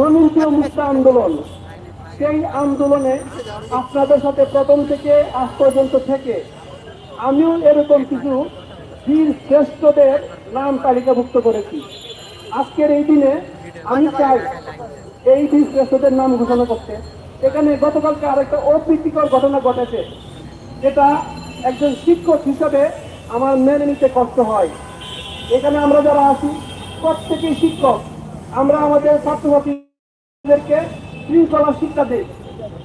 ননীন্দ্র মুক্ত আন্দোলন, সেই আন্দোলনে আপনাদের সাথে প্রথম থেকে আজ পর্যন্ত থেকে আমিও এরকম কিছু বীর শ্রেষ্ঠদের নাম তালিকাভুক্ত করেছি। আজকের এই দিনে আমি চাই এই বীর শ্রেষ্ঠদের নাম ঘোষণা করতে। এখানে গতকালকে আরেকটা অপ্রীতিকর ঘটনা ঘটেছে, যেটা একজন শিক্ষক হিসাবে আমার মেনে নিতে কষ্ট হয়। এখানে আমরা যারা আছি, প্রত্যেকেই শিক্ষক। আমরা আমাদের ছাত্রছাত্রীদেরকে শৃঙ্খলা শিক্ষা দিই।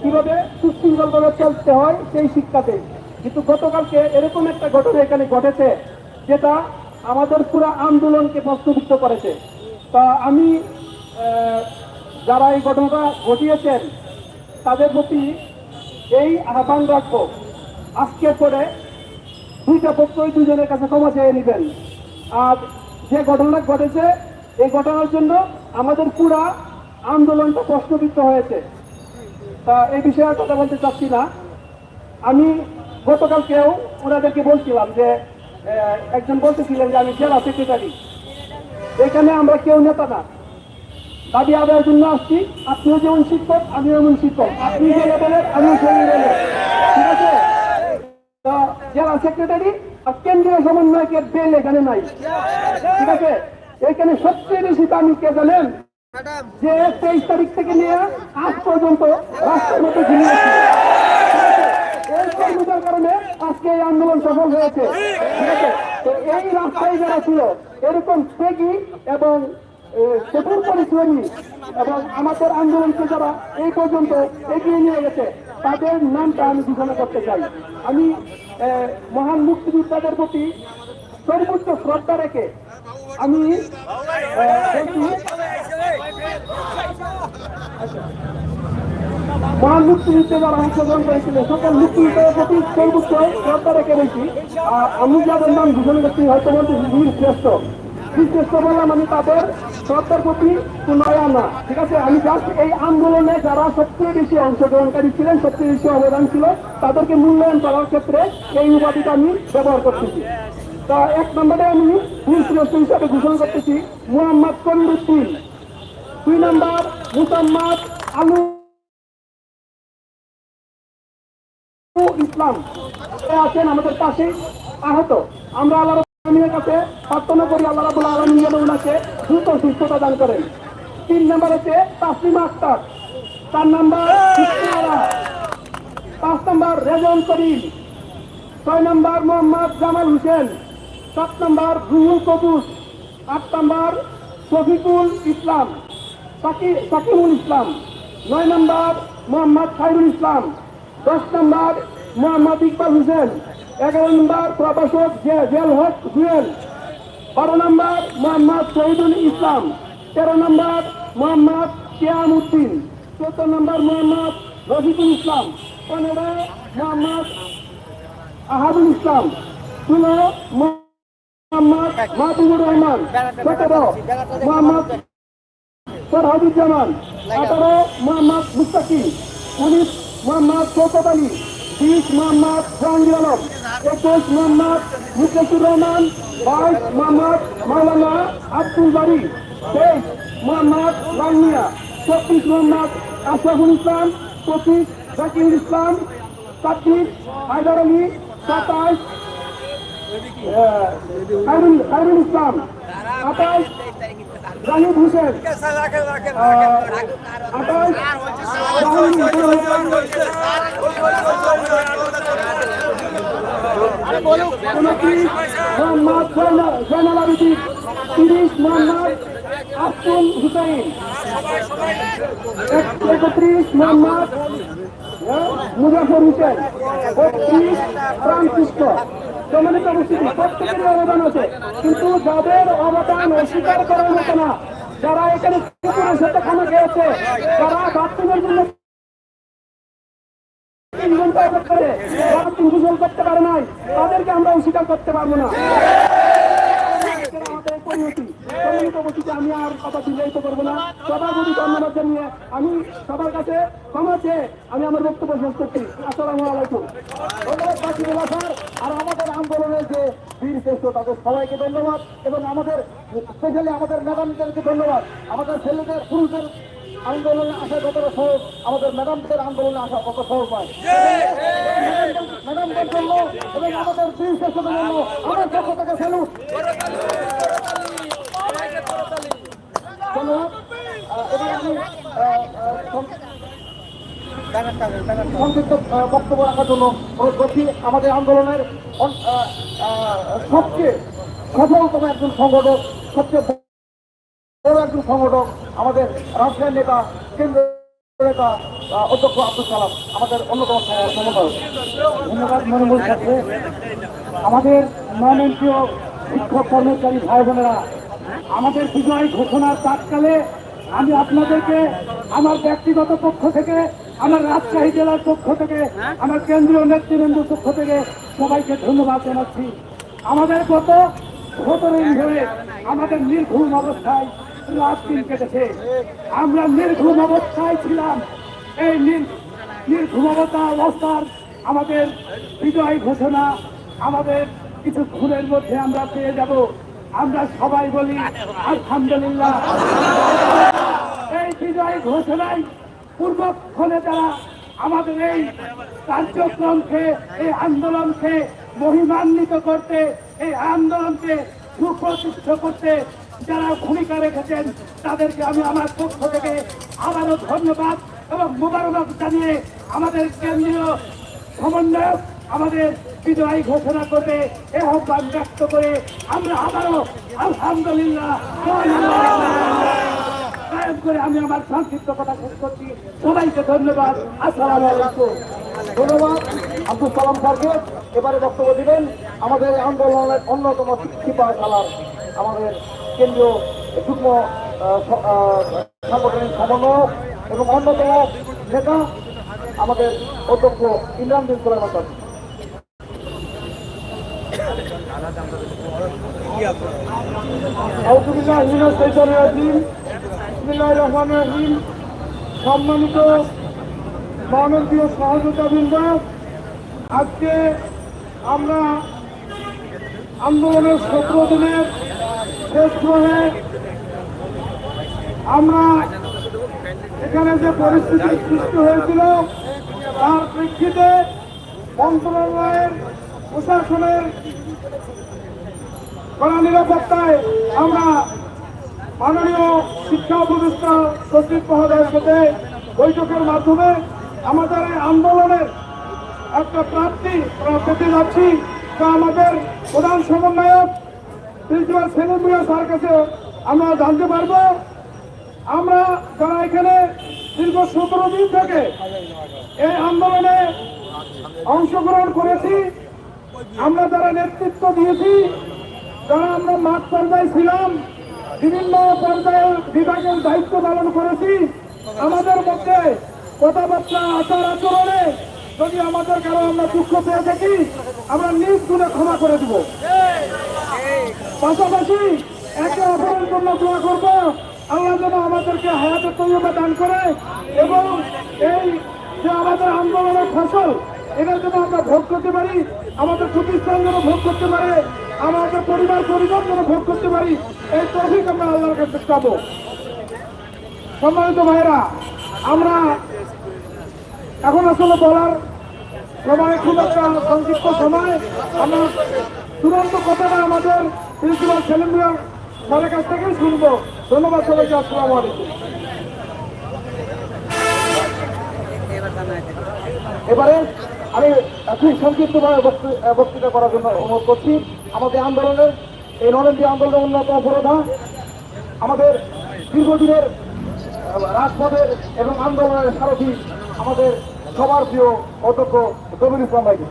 কীভাবে সুশৃঙ্খলভাবে চলতে হয় সেই শিক্ষা দেয় কিন্তু গতকালকে এরকম একটা ঘটনা এখানে ঘটেছে, যেটা আমাদের পুরো আন্দোলনকে প্রশ্নবিদ্ধ করেছে। তা আমি যারা এই ঘটনাটা ঘটিয়েছেন, তাদের প্রতি এই আহ্বান রাখব। আজকে পরে দুইটা পক্ষই দুজনের কাছে ক্ষমা চেয়ে নেবেন। আর যে ঘটনা ঘটেছে এই ঘটনার জন্য আমাদের পুরা আন্দোলনটা প্রশ্নবিদ্ধ হয়েছে। তা এই বিষয়ে কথা বলতে চাচ্ছি না। আমি গতকালকেও ওনাদেরকে বলছিলাম যে একজন বলতেছিলেন যে আমি জেলা সেক্রেটারি এখানে আমরা কেউ নেতা না। দাবি আদায়ের জন্য আসছি। আপনিও যেমন শিক্ষক, আমিও এমন শিক্ষক। আপনি যে আমিও ঠিক আছে? জেলা সেক্রেটারি আর কেন্দ্রীয় সমন্বয়কের বেল এখানে নাই। ঠিক আছে? এখানে সবচেয়ে বেশি দামি কে জানেন? যে তেইশ তারিখ থেকে নিয়ে আজ পর্যন্ত রাষ্ট্রের মতো এই কর্মীদের কারণে আজকে এই আন্দোলন সফল হয়েছে। ঠিক আছে? তো এই রাস্তায় যারা ছিল এরকম ত্যাগী এবং পরিশ্রমী এবং আমাদের আন্দোলনকে যারা এই পর্যন্ত এগিয়ে নিয়ে গেছে তাদের নামটা আমি ঘোষণা করতে চাই। আমি মহান মুক্তিযোদ্ধাদের প্রতি সর্বোচ্চ শ্রদ্ধা রেখে আমি মহান যারা অংশগ্রহণ করেছিল সকল মুক্তিযুদ্ধের প্রতি আমি যাদের নাম ঘোষণা করছি হয়তো বলতে বীর শ্রেষ্ঠ। আমি, তাদের শ্রদ্ধার প্রতি নয়া না। ঠিক আছে, আমি জাস্ট এই আন্দোলনে যারা সবচেয়ে বেশি অংশগ্রহণকারী ছিলেন, সবচেয়ে বেশি অবদান ছিল, তাদেরকে মূল্যায়ন করার ক্ষেত্রে এই উপাধিটা আমি ব্যবহার করতেছি। তা এক নম্বরে আমি শ্রেষ্ঠ হিসাবে ঘোষণা করতেছি, মোহাম্মদ কবির দুই নম্বর, মুসাম্মদ আলু ইসলাম। আছেন আমাদের পাশে, আহত। আমরা আল্লাহ আলমীর কাছে প্রার্থনা করি, আল্লাহ রাবুল আলমী ওনাকে দ্রুত সুস্থতা দান করেন। তিন নম্বর হচ্ছে তাসলিমা আক্তার চার নম্বর পাঁচ নম্বর রেজন করিম। ছয় নম্বর, মোহাম্মদ জামাল হোসেন। সাত নম্বর রুহুল কবুস আট নম্বর শফিকুল ইসলাম সাকি সাকিবুল ইসলাম, নয় নম্বর মোহাম্মদ খাইরুল ইসলাম, দশ নম্বর মোহাম্মদ ইকবাল হোসেন, এগারো নম্বর প্রভাষক জেল হক জুয়েল, বারো নম্বর মোহাম্মদ শহীদুল ইসলাম, তেরো নম্বর মোহাম্মদ কিয়াম উদ্দিন চোদ্দ নম্বর মোহাম্মদ রফিকুল ইসলাম, পনেরো মোহাম্মদ আহাদুল ইসলাম, ষোলো মোহাম্মদ মাহবুবুর রহমান। সতেরো মোহাম্মদ সরহাদুজ্জামান আঠারো মোহাম্মদ মুস্তাকিম। উনিশ মোহাম্মদ শৌকত আলী। বিশ মোহাম্মদ জাহাঙ্গীর আলম। একুশ মোহাম্মদ মুকেশুর রহমান। বাইশ মোহাম্মদ মাওলানা আব্দুল বাড়ি তেইশ মোহাম্মদ লালমিয়া চব্বিশ মোহাম্মদ আশরাফুল ইসলাম। পঁচিশ জাকির ইসলাম। ছাব্বিশ হায়দার আলী। সাতাইশ খায়রুল ইসলাম আঠাইশ জাহিদ হোসেন মোহাম্মদ জয়না- জয়নাল আবেদিন তিরিশ মোহাম্মদ আফতুল হুসাইন এক- একত্রিশ মোহাম্মদ হ্যাঁ, মুজাফর হোসেন বত্রিশ রামকৃষ্ণ সম্মানিত উপস্থিতি প্রত্যেকেরই অবদান আছে, কিন্তু যাদের অবদান অস্বীকার করার মতো না, যারা এখানে কুকুরের সাথে খানা খেয়েছে, যারা বাথরুমের জন্য তিন ঘণ্টা করে তারা তিন করতে পারে নাই, তাদেরকে আমরা অস্বীকার করতে পারব না। পরিণতি সম্মানিত উপস্থিতি আমি আর কথা দীর্ঘায়িত করব না। সবার প্রতি ধন্যবাদ জানিয়ে আমি সবার কাছে ক্ষমা আমি আমার বক্তব্য শেষ করছি। আসসালামু আলাইকুম। ধন্যবাদ আর আমাদের আন্দোলনের যে বীর শ্রেষ্ঠ, তাদের সবাইকে ধন্যবাদ। এবং আমাদের স্পেশালি আমাদের ম্যাডামদেরকে ধন্যবাদ। আমাদের ছেলেদের, পুরুষদের আন্দোলনে আসা কতটা সহজ, আমাদের ম্যাডামদের আন্দোলনে আসা কত সহজ হয়। ম্যাডামদের জন্য এবং আমাদের বীর শ্রেষ্ঠদের জন্য আমার পক্ষ থেকে স্যালুট ধন্যবাদ আহ, এবার আমি আহ, আহ, সং- সংক্ষিপ্ত বক্তব্য রাখার জন্য অনুরোধ আমাদের আন্দোলনের সবচেয়ে সফলতম একজন সংগঠক সবচেয়ে বড় একজন সংগঠক আমাদের রাজশাহীর নেতা কেন্দ্র নেতা অধ্যক্ষ আব্দুল সালাম আমাদের অন্যতম সমন্বয়ক ধন্যবাদ আমাদের মহামন্ত্রীয় শিক্ষক কর্মচারী ভাই বোনেরা আমাদের বিজয় ঘোষণার তাৎকালে আমি আপনাদেরকে আমার ব্যক্তিগত পক্ষ থেকে, আমার রাজশাহী জেলার পক্ষ থেকে, আমার কেন্দ্রীয় নেতৃবৃন্দের পক্ষ থেকে সবাইকে ধন্যবাদ জানাচ্ছি। আমাদের গত সতেরো ধরে আমাদের নির্ঘুম অবস্থায় রাত দিন কেটেছে। আমরা নির্ঘুম অবস্থায় ছিলাম। এই নির- নির্ঘুমতা অবস্থার আমাদের বিজয় ঘোষণা আমাদের কিছু খুনের মধ্যে আমরা পেয়ে যাব। আমরা সবাই বলি, আলহামদুলিল্লাহ। এই বিজয় ঘোষণায় পূর্বক্ষণে তারা আমাদের এই কার্যক্রমকে, এই আন্দোলনকে মহিমান্বিত করতে, এই আন্দোলনকে সুপ্রতিষ্ঠ করতে যারা ভূমিকা রেখেছেন, তাদেরকে আমি আমার পক্ষ থেকে আবারও ধন্যবাদ এবং মোবারকবাদ জানিয়ে আমাদের কেন্দ্রীয় সমন্বয়ক, আমাদের বিজয় ঘোষণা করবে, এ আহ্বান ব্যক্ত করে আমরা আবারও আলহামদুলিল্লাহ করে আমি আমার সংক্ষিপ্ত কথা শেষ করছি। সবাইকে ধন্যবাদ। আসসালামু আলাইকুম। ধন্যবাদ। আব্দুল সালাম স্যারকে এবারে বক্তব্য দিবেন। আমাদের আন্দোলনের অন্যতম সিপাহ সালার আমাদের কেন্দ্রীয় যুগ্ম সাংগঠনিক সমন্বয়ক এবং অন্যতম নেতা আমাদের অধ্যক্ষ ইমরান বিন সুলাইমান সম্মানিত মানবীয় সহযোগিতা বৃন্দ আজকে আমরা আন্দোলনের সতেরো দিনের শেষ হয়ে আমরা এখানে যে পরিস্থিতি সৃষ্টি হয়েছিল, তার প্রেক্ষিতে মন্ত্রণালয়ের প্রশাসনের কড়া নিরাপত্তায় আমরা মাননীয় শিক্ষা উপদেষ্টা সচিব মহোদয়ের সাথে বৈঠকের মাধ্যমে আমাদের এই আন্দোলনের একটা প্রাপ্তি পেতে যাচ্ছি তা আমাদের প্রধান সমন্বয়ক প্রিন্সিপাল মিয়া স্যার কাছে আমরা জানতে পারব। আমরা যারা এখানে দীর্ঘ সতেরো দিন থেকে এই আন্দোলনে অংশগ্রহণ করেছি, আমরা যারা নেতৃত্ব দিয়েছি যারা আমরা মাঠ পর্যায়ে ছিলাম, বিভিন্ন পর্যায়ে বিভাগের দায়িত্ব পালন করেছি। আমাদের মধ্যে কথাবার্তা, আচার আচরণে যদি আমাদের কারও আমরা দুঃখ পেয়ে থাকি, আমরা নিজ গুণে ক্ষমা করে দিব। পাশাপাশি একে অপরের জন্য দোয়া করব। আল্লাহ যেন আমাদেরকে হায়াতের তৈবা দান করে এবং এই যে আমাদের আন্দোলনের ফসল এটা যেন আমরা ভোগ করতে পারি, আমাদের প্রতিষ্ঠান যেন ভোগ করতে পারে, আমাদের পরিবার পরিবার যেন ভোগ করতে পারি, এই তফিক আমরা আল্লাহর কাছে চাবো। সম্মানিত ভাইরা আমরা এখন আসলে বলার সময় খুব একটা সংক্ষিপ্ত সময়। আমরা চূড়ান্ত কথাটা আমাদের প্রিন্সিপাল সেলিম স্যারের কাছ থেকেই শুনব। ধন্যবাদ সবাইকে, আসসালামু আলাইকুম। এবারে আমি খুব সংক্ষিপ্তভাবে বক্তৃ- বক্তৃতা করার জন্য অনুরোধ করছি। আমাদের আন্দোলনের এই নরেন্দ্র আন্দোলনের অন্যতম পুরোধা আমাদের দীর্ঘদিনের রাজপথের এবং আন্দোলনের সারথী আমাদের সবার প্রিয় অধ্যক্ষ কবির ইসলাম ভাইকে।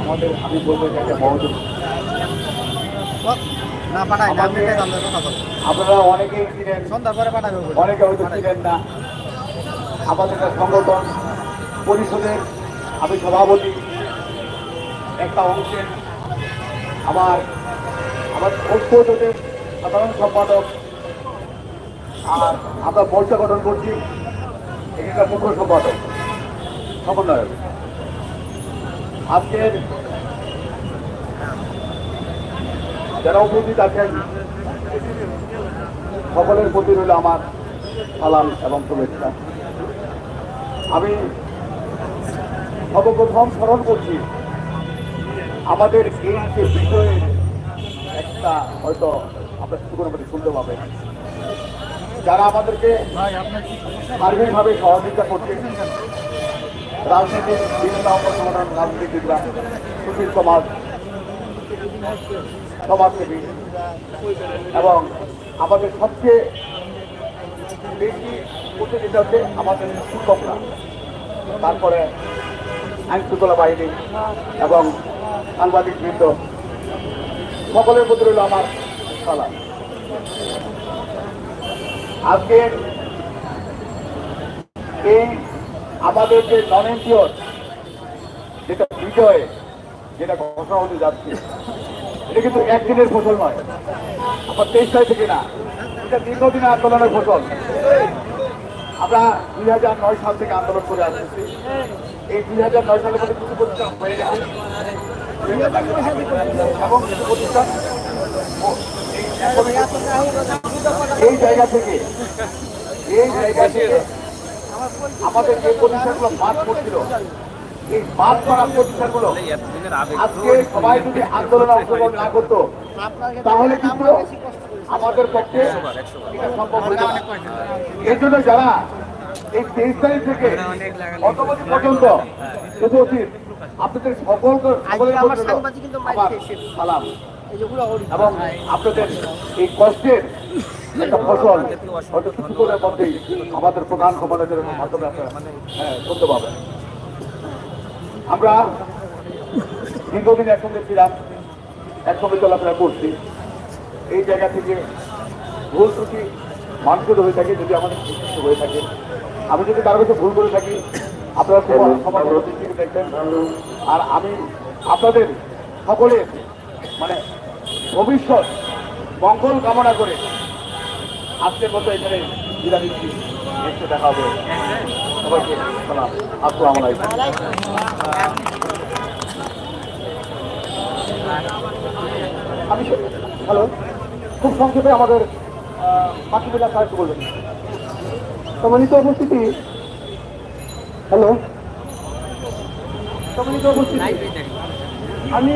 আমাদের আমি এটাকে মহোদয়। না পাঠাই না আপনি কথা বলুন আপনারা অনেকেই ছিলেন সন্ধ্যার পরে পাঠাবে অনেকে হয়তো ছিলেন না। আমাদের একটা সংগঠন পরিষদের আমি সভাপতি একটা অংশের আমার আমার ঐক্য জোটের সাধারণ সম্পাদক আর আমরা মোর্চা গঠন করছি এখানকার মুখ্য সম্পাদক সমন্বয়ক। আজকের যারা উপস্থিত আছেন সকলের প্রতি রইল আমার সালাম এবং শুভেচ্ছা। আমি সর্বপ্রথম স্মরণ করছি আমাদের এই যে বিষয়ে একটা হয়তো আপনার শুরু করে শুনতে পাবেন। যারা আমাদেরকে সার্বিকভাবে সহযোগিতা করছে রাজনীতির বিভিন্ন সংগঠন রাজনীতিবিদরা সুশীল সমাজ সমাজসেবী এবং আমাদের সবচেয়ে বেশি প্রতিনিধি হচ্ছে আমাদের শিক্ষকরা। তারপরে আইন শৃঙ্খলা বাহিনী এবং সাংবাদিক বৃন্দ। সকলের প্রতি রইল আমার সালাম। আজকে এই আমাদের যে নন এনজিওর যেটা বিজয় যেটা ঘোষণা হতে যাচ্ছে, এটা কিন্তু একদিনের ফসল নয়। আবার তেইশ তারিখ থেকে না, এটা দীর্ঘদিনের আন্দোলনের ফসল। আমরা দুই হাজার নয় সাল থেকে আন্দোলন করে আসতেছি। এই দুই হাজার নয় সালের মধ্যে কিছু প্রতিষ্ঠান হয়ে গেছে। এবং কিছু প্রতিষ্ঠান এই- জায়গা থেকে, এই জায়গা থেকে আমাদের যে প্রতিষ্ঠানগুলো বাদ করছিল এই বাদ করা প্রতিষ্ঠানগুলো আজকে সবাই যদি আন্দোলনে অংশগ্রহণ না করতো তাহলে কিন্তু আমাদের পক্ষে সম্ভব হতো না। এর জন্য যারা এই তেইশ তারিখ থেকে অন্তর্বর্তী পর্যন্ত আপনাদের সকল সকলের আমার কিন্তু মাইক আমার এসেছে। সালাম এবং আপনাদের এই কষ্টের একটা ফসল হয়তো কিছুক্ষণের মধ্যেই আমাদের প্রধান সমালোচনের মাধ্যমে আপনারা হ্যাঁ, শুনতে পাবেন আমরা দীর্ঘদিন একসঙ্গে ছিলাম একসঙ্গে চলাফেরা করছি। এই জায়গা থেকে ভুল ত্রুটি মানুষের হয়ে থাকে যদি আমাদের হয়ে থাকে। আমি যদি কারও কাছে ভুল করে থাকি আপনারা সবার দেখবেন আর আমি আপনাদের সকলের মানে ভবিষ্যৎ মঙ্গল কামনা করে আজকের মতো এখানে বিদায় নেক্সটে দেখা হবে। সবাইকে সালাম। আসসালামু আলাইকুম। আমি হ্যালো খুব সংক্ষেপে আমাদের বাকি বেলা সাহায্য করবেন। সম্মানিত উপস্থিতি। হ্যালো সম্মানিত উপস্থিতি। আমি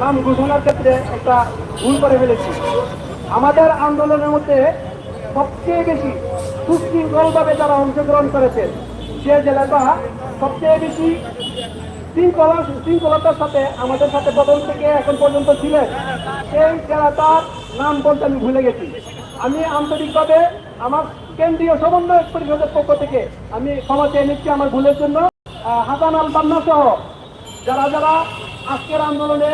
নাম ঘোষণার ক্ষেত্রে একটা ভুল করে ফেলেছি। আমাদের আন্দোলনের মধ্যে সবচেয়ে বেশি সুশৃঙ্খলভাবে যারা অংশগ্রহণ করেছেন সে জেলাটা সবচেয়ে বেশি শৃঙ্খলা, শৃঙ্খলতার সাথে, আমাদের সাথে প্রথম থেকে এখন পর্যন্ত ছিলেন। সেই জেলাটার নাম বলতে আমি ভুলে গেছি। আমি আন্তরিকভাবে আমার কেন্দ্রীয় সমন্বয় পরিষদের পক্ষ থেকে আমি ক্ষমা চেয়ে নিচ্ছি আমার ভুলের জন্য। হাসান আল বান্না সহ যারা যারা আজকের আন্দোলনে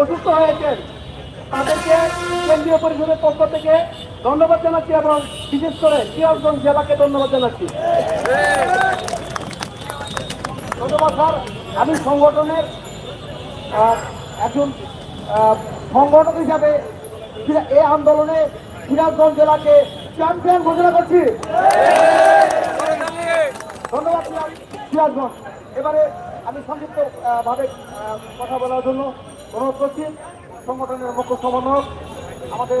অসুস্থ হয়েছেন, তাদেরকে কেন্দ্রীয় পরিষদের পক্ষ থেকে ধন্যবাদ জানাচ্ছি এবং বিশেষ করে সিরাজগঞ্জ জেলাকে ধন্যবাদ জানাচ্ছি। ধন্যবাদ স্যার, আমি সংগঠনের একজন সংগঠক হিসাবে এই আন্দোলনে সিরাজগঞ্জ জেলাকে চ্যাম্পিয়ন ঘোষণা করছি। ধন্যবাদ সিরাজ- সিরাজগঞ্জ। এবারে আমি সংক্ষিপ্ত ভাবে কথা বলার জন্য অনুরোধ করছি। সংগঠনের মুখ্য সমন্বয়ক, আমাদের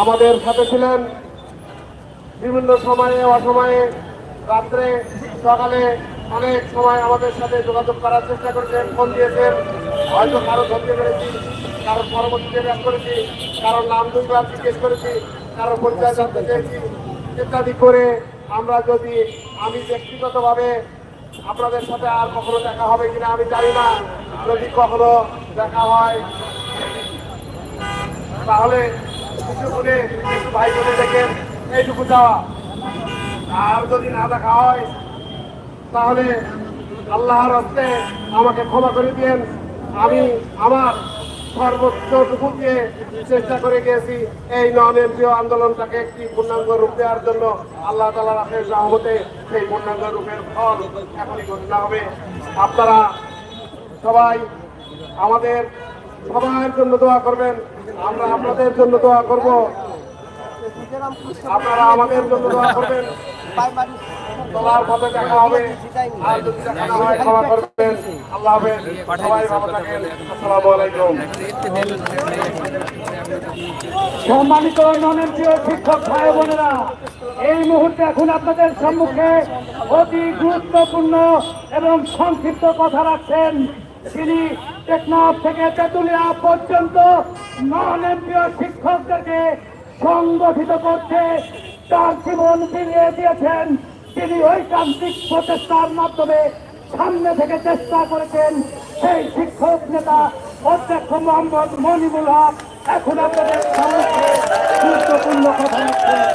আমাদের সাথে ছিলেন বিভিন্ন সময়ে, অসময়ে, রাত্রে, সকালে অনেক সময় আমাদের সাথে যোগাযোগ করার চেষ্টা করেছেন, ফোন দিয়েছেন। হয়তো কারও ধরতে পেরেছি, কারও পরবর্তীতে ব্যাক করেছি কারোর নাম দুর্গার জিজ্ঞেস করেছি, কারও পরিচয় জানতে চেয়েছি, ইত্যাদি করে আমরা যদি আমি ব্যক্তিগতভাবে আপনাদের সাথে আর কখনো দেখা হবে কিনা আমি জানি না। যদি কখনো দেখা হয়, তাহলে করে কিছু ভাই বোনে দেখেন এইটুকু যাওয়া আর যদি না দেখা হয়, তাহলে আল্লাহর হস্তে আমাকে ক্ষমা করে দিয়েন। আমি আমার সর্বোচ্চটুকু দিয়ে চেষ্টা করে গিয়েছি এই নন এমপিও আন্দোলনটাকে একটি পূর্ণাঙ্গ রূপ দেওয়ার জন্য। আল্লাহ তালা রাখের রহমতে সেই পূর্ণাঙ্গ রূপের ফল এখনই ঘোষণা হবে। আপনারা সবাই আমাদের সবার জন্য দোয়া করবেন। আমরা আপনাদের জন্য দোয়া করব। আপনারা আমাদের জন্য দোয়া করবেন। চলার পথে না সম্মানিত শিক্ষক ভাই বোনেরা, এই মুহূর্তে এখন আপনাদের সম্মুখে অতি গুরুত্বপূর্ণ এবং সংক্ষিপ্ত কথা রাখছেন তিনি টেকনাফ থেকে তেতুলিয়া পর্যন্ত ননেন্দ্রীয় শিক্ষকদেরকে সংগঠিত করতে তার জীবন ফিরিয়ে দিয়েছেন। তিনি ঐকান্তিক প্রচেষ্টার মাধ্যমে সামনে থেকে চেষ্টা করেছেন। সেই শিক্ষক নেতা অধ্যক্ষ মোহাম্মদ মনিবুল হক, এখন আপনাদের সম্মুখে গুরুত্বপূর্ণ কথা রাখছেন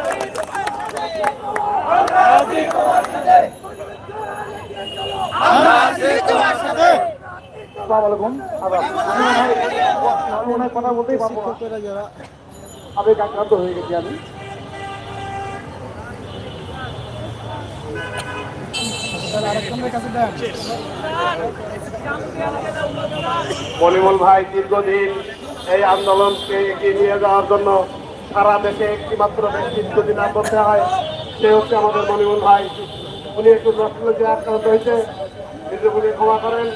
আসসালামু আলাইকুম। আবার আমি মনে হয় কথা বলতেই পারব না। আবেগ আক্রান্ত হয়ে গেছি আমি। মনিমল ভাই দীর্ঘদিন এই আন্দোলনকে এগিয়ে নিয়ে যাওয়ার জন্য সারা দেশে একটি মাত্র ব্যক্তি যদি নাম করতে হয় সে হচ্ছে আমাদের মনিমল ভাই। উনি একটু নষ্টলজি আক্রান্ত হয়েছে। নিজেগুলি ক্ষমা করেন।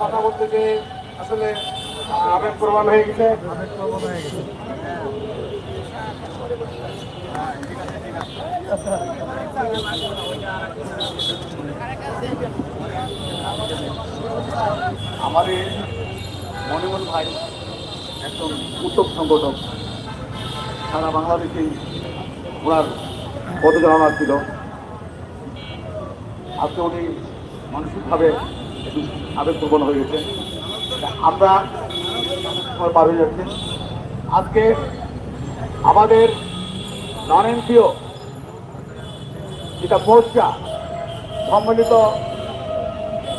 কথা বলতে যে আসলে আবেগ প্রমাণ হয়ে গেছে। আমাদের মনিমন ভাই একজন উদ্যোগ সংগঠক। সারা বাংলাদেশে ওনার পদচারণা ছিল। আজকে উনি মানসিকভাবে আবেগপ্রবণ হয়ে গেছে। আমরা সময় পার হয়ে যাচ্ছে। আজকে আমাদের নন এনপিও যেটা মোর্চা, সম্মিলিত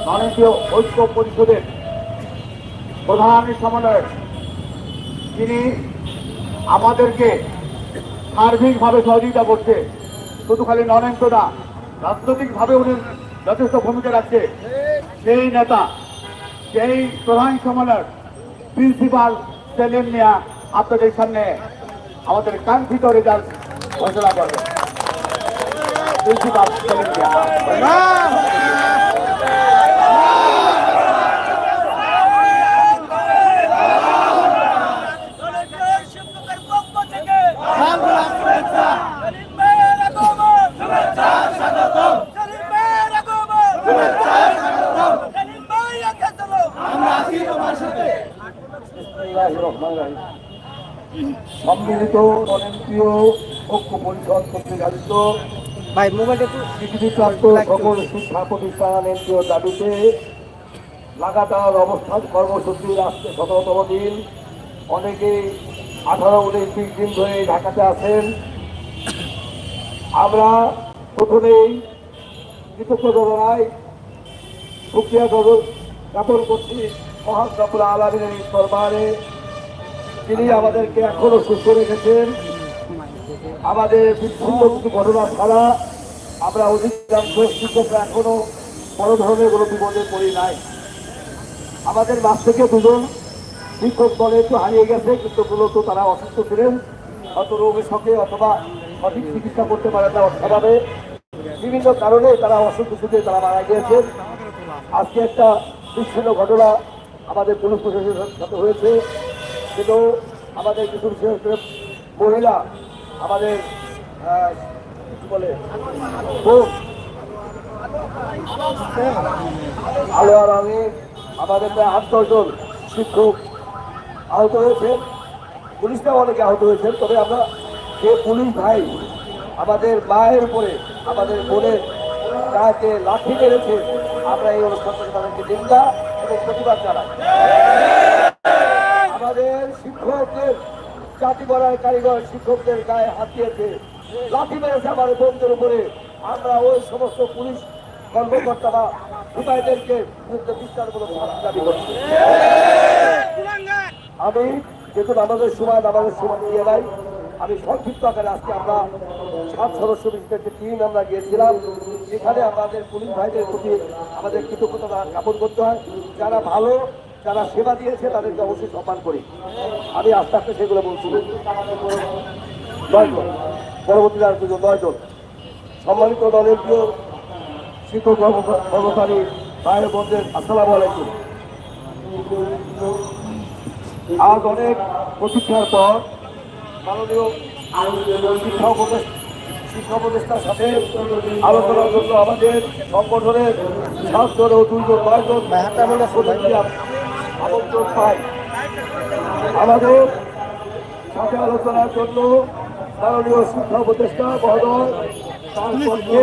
নরেন্দ্রীয় ঐক্য পরিষদের প্রধান সমন্বয়ক, তিনি আমাদেরকে সার্বিকভাবে সহযোগিতা করছে। শুধু খালি নরেন্দ্র না রাজনৈতিকভাবে উনি যথেষ্ট ভূমিকা রাখছে। সেই নেতা সেই প্রধান সমন্বয় প্রিন্সিপাল সেলিম মিয়া আপনাদের সামনে আমাদের কাঙ্ক্ষিত রেজাল্ট ঘোষণা করবে। প্রিন্সিপাল সেলিম মিয়া শিক্ষকের পক্ষ থেকে সেলিম ভাইয়ের আগমন সেলিম ভাইয়ের আগমন সেলিম ভাই একে চলো সম্মিলিত ঐক্য পরিষদ কর্তৃক আয়োজিত ভাই মোবাইলটা একটু পৃথিবীপ্রাপ্ত সকল শিক্ষা প্রতিষ্ঠান এনজিও দাবিতে লাগাতার অবস্থান কর্মসূচির আজকে শততম দিন। অনেকে আঠারো উনিশ বিশ দিন ধরে ঢাকাতে আছেন। আমরা প্রথমেই কৃতজ্ঞতা জানাই সুপ্রিয়া জ্ঞাপন করছি মহান রব্বুল আলমীর দরবারে। তিনি আমাদেরকে এখনও সুস্থ রেখেছেন। আমাদের বিচ্ছিন্ন ঘটনা ছাড়া আমরা অধিকাংশ শিক্ষকরা এখনও বড় ধরনের কোনো বিপদে পড়ি নাই। আমাদের মাছ থেকে দুজন শিক্ষক দলে একটু হারিয়ে গেছে, কিন্তু মূলত তারা অসুস্থ ছিলেন। অত রোগের শখে অথবা সঠিক চিকিৎসা করতে পারে না অর্থাভাবে বিভিন্ন কারণে তারা অসুস্থ সুখে তারা মারা গিয়েছেন। আজকে একটা বিচ্ছিন্ন ঘটনা আমাদের পুলিশ প্রশাসনের সাথে হয়েছে। কিন্তু আমাদের কিছু বিশেষ করে মহিলা, আমাদের বলে আলো আর আমি আমাদের প্রায় আট দশজন শিক্ষক আহত হয়েছেন। পুলিশটাও অনেকে আহত হয়েছেন, তবে আমরা যে পুলিশ ভাই আমাদের মায়ের উপরে, আমাদের বোনের গায়ে লাঠি মেরেছে, আমরা এই অনুষ্ঠান থেকে তাদেরকে নিন্দা এবং প্রতিবাদ জানাই। আমাদের শিক্ষকদের, জাতি গড়ায় কারিগর শিক্ষকদের গায়ে হাত দিয়েছে। লাঠি মেরেছে আমাদের বোনদের উপরে। আমরা ওই সমস্ত পুলিশ কর্মকর্তা বা সিপাহীদেরকে শাস্তি দাবি করছি। আমি যেহেতু আমাদের সময় আমাদের সময় নিয়ে নাই, আমি সংক্ষিপ্ত আকারে আজকে আমরা সাত সদস্য একটি টিম আমরা গিয়েছিলাম। সেখানে আমাদের পুলিশ ভাইদের প্রতি আমাদের কৃতজ্ঞতা জ্ঞাপন করতে হয়। যারা ভালো যারা সেবা দিয়েছে তাদেরকে অবশ্যই সম্মান করি। আমি আস্তে আস্তে সেগুলো বলছি। নয়জন। পরবর্তীতে আর দুজন নয়জন। সম্মানিত দলের প্রিয় শিক্ষক কর্ম- কর্মচারী ভাইয়ের বোনদের আসসালামু আলাইকুম। আজ অনেক প্রতীক্ষার পর মাননীয় শিক্ষা উপদেশ শিক্ষা উপদেষ্টার সাথে আলোচনার জন্য আমাদের সংগঠনের সাতজন ও দুইজন নয়জন আমন্ত্রণ আমাদের সাথে আলোচনার জন্য মাননীয় শিক্ষা উপদেষ্টা মহোদয়, তার পক্ষে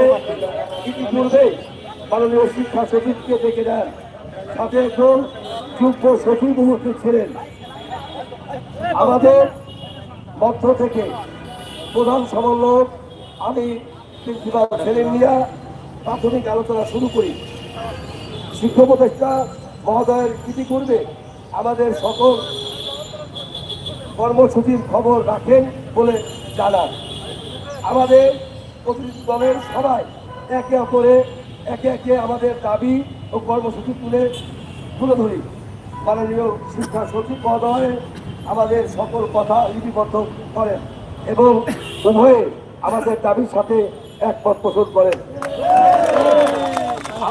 ইতিপূর্বে মাননীয় শিক্ষা সচিবকে ডেকে দেন সাথে একজন যুগ্ম সচিব উপস্থিত ছিলেন। আমাদের মধ্য থেকে প্রধান সমন্বয়ক আমি প্রিন্সিপাল সেলিম মিয়া প্রাথমিক আলোচনা শুরু করি। শিক্ষক উপদেষ্টা মহোদয়ের ইতিপূর্বে আমাদের সকল কর্মসূচির খবর রাখেন বলে জানান। আমাদের প্রতিনিধি দলের সবাই একে অপরে, একে একে আমাদের দাবি ও কর্মসূচি তুলে তুলে ধরি। মাননীয় শিক্ষা সচিব মহোদয়, আমাদের সকল কথা লিপিবদ্ধ করেন এবং উভয়ে আমাদের দাবির সাথে একমত পোষণ করেন।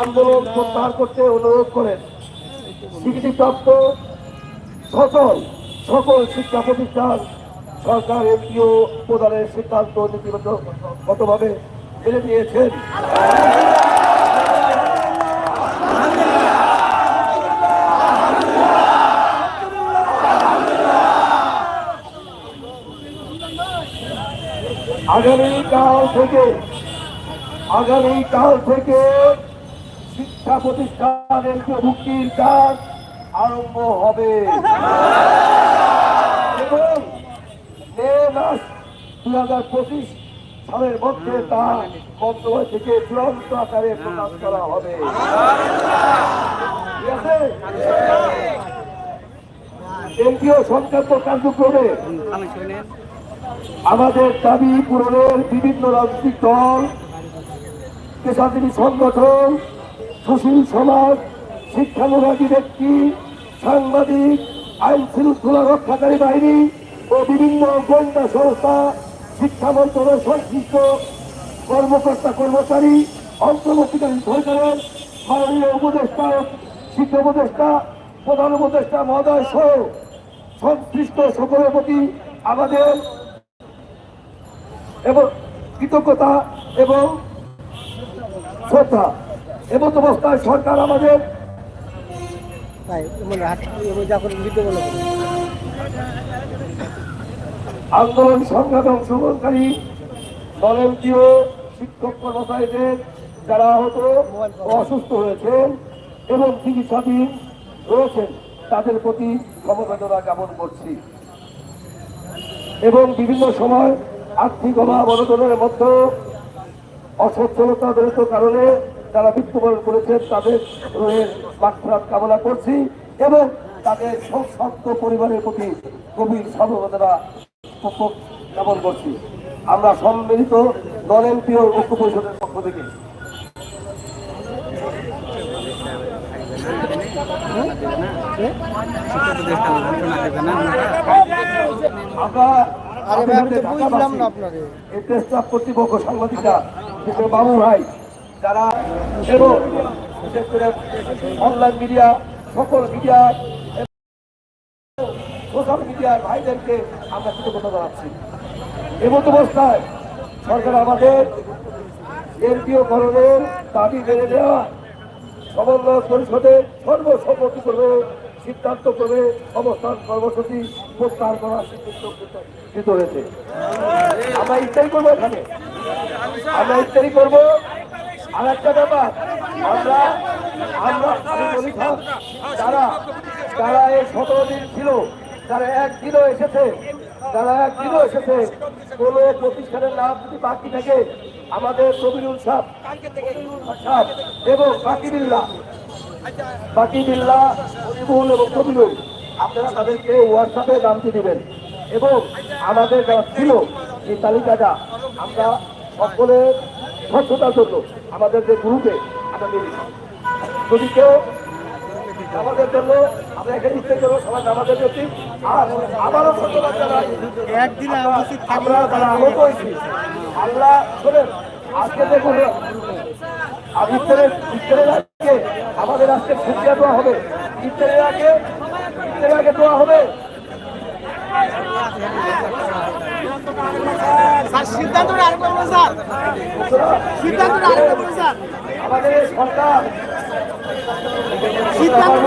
আন্দোলন প্রত্যাহার করতে অনুরোধ করেন। স্বীকৃতিপ্রাপ্ত সকল সকল শিক্ষা প্রতিষ্ঠান সরকার এমপিও প্রদানের সিদ্ধান্ত নীতিগতভাবে মেনে নিয়েছেন। আগামীকাল থেকে আগামীকাল থেকে শিক্ষা প্রতিষ্ঠানের মুক্তির কাজ আরম্ভ হবে। এবং দুই হাজার পঁচিশ সালের মধ্যে তা থেকে চূড়ান্ত আকারে প্রকাশ করা হবে। সংক্রান্ত কার্যক্রমে আমাদের দাবি পূরণের বিভিন্ন রাজনৈতিক দল, পেশাজীবী সংগঠন সুশীল সমাজ, শিক্ষানুরাগী ব্যক্তি, সাংবাদিক, আইন শৃঙ্খলা রক্ষাকারী বাহিনী ও বিভিন্ন গোয়েন্দা সংস্থা, শিক্ষা মন্ত্রণালয় সংশ্লিষ্ট কর্মকর্তা কর্মচারী, অন্তর্বর্তীকালীন সরকারের মাননীয় উপদেষ্টা, শিক্ষা উপদেষ্টা, প্রধান উপদেষ্টা মহোদয় সহ সংশ্লিষ্ট সকলের প্রতি আমাদের এবং কৃতজ্ঞতা এবং শ্রদ্ধা। এবং অবস্থায় সরকার আমাদের আন্দোলন সংগ্রামে অংশগ্রহণকারী দলেন্দ্রীয় শিক্ষক কর্মচারীদের যারা আহত অসুস্থ হয়েছেন এবং চিকিৎসাধীন রয়েছেন তাদের প্রতি সমবেদনা জ্ঞাপন করছি। এবং বিভিন্ন সময় আর্থিক অভাব অনটনের মধ্যে অসচ্ছলতা জনিত কারণে যারা মৃত্যুবরণ করেছেন তাদের রোহের মাত্রাত কামনা করছি এবং তাদের সংসপ্ত পরিবারের প্রতি গভীর সমবেদনা জ্ঞাপন করছি। আমরা সম্মিলিত দলেন্দ্রীয় ঐক্য পরিষদের পক্ষ থেকে। কর্তৃপক্ষ সাংবাদিকরা বাবু ভাই যারা এবং বিশেষ করে অনলাইন মিডিয়া সকল মিডিয়া সোশ্যাল মিডিয়ার ভাইদেরকে আমরা কৃতজ্ঞতা জানাচ্ছি। এমত অবস্থায় সরকার আমাদের এমপিও করণের দাবি মেনে দেওয়া সমন্বয় পরিষদে সর্বসম্মতি করে সিদ্ধান্ত করে অবস্থান কর্মসূচি প্রত্যাহার করার সিদ্ধান্ত হয়েছে। আমরা ইত্যাদি করব এখানে। আমরা ইত্যাদি করব আর একটা ব্যাপার, আমরা আমরা যারা যারা এই সতেরো দিন ছিল, যারা একদিনও এসেছে, যারা একদিনও এসেছে, কোন প্রতিষ্ঠানের নাম যদি বাকি থাকে, আমাদের কবিরুল সাহ সাহ এবং বাকি বিল্লা। বাকি বিল্লা হরিবুল এবং কবিরুল আপনারা তাদেরকে হোয়াটসঅ্যাপে নামটি দিবেন। এবং আমাদের ছিল এই তালিকাটা, আমরা সকলের স্বচ্ছতার জন্য আমাদের যে গ্রুপে মিলি যদি কেউ আমাদের জন্য আমরা এখানে ইচ্ছে করব সবাই আমাদের প্রতি আর আবারও ধন্যবাদ জানাই। একদিন আমরা যারা আহত হয়েছি আল্লাহ শোনেন আজকে দেখুন আর ইফতারের ইফতারের আগে আমাদের আজকে ছুটিয়া দেওয়া হবে। ইফতারের আগে ইফতারের আগে দেওয়া হবে। স্যার সিদ্ধান্তটা আরেকবার বলুন স্যার সিদ্ধান্তটা আরেকবার বলুন স্যার আমাদের সরকার সিদ্ধান্ত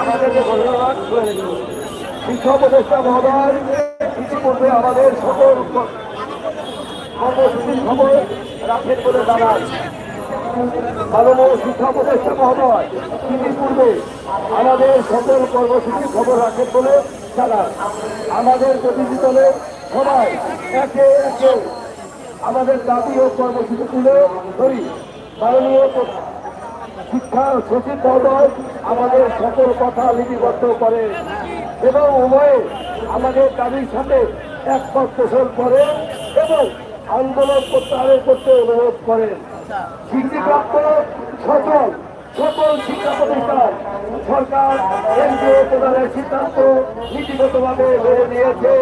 আমাদের যে ধন্যবাদ শিক্ষা উপদেষ্টা মহোদয় ইতিপূর্বে আমাদের সকল কর্মসূচির খবর রাখেন বলে জানান মাননীয় শিক্ষা উপদেষ্টা মহোদয় ইতিপূর্বে আমাদের সকল কর্মসূচির খবর রাখেন বলে জানান আমাদের প্রতিনিধি দলের সবাই একে একে আমাদের দাবি ও কর্মসূচি তুলে ধরি মাননীয় শিক্ষা সচিব মহোদয় আমাদের সকল কথা লিপিবদ্ধ করে এবং উভয়ে আমাদের দাবির সাথে একমত পোষণ করে এবং আন্দোলন প্রত্যাহারের করতে অনুরোধ করেন। স্বীকৃতিপ্রাপ্ত সকল সকল শিক্ষা প্রতিষ্ঠান সরকার এনজিও প্রদানের সিদ্ধান্ত নীতিগতভাবে মেনে নিয়েছে।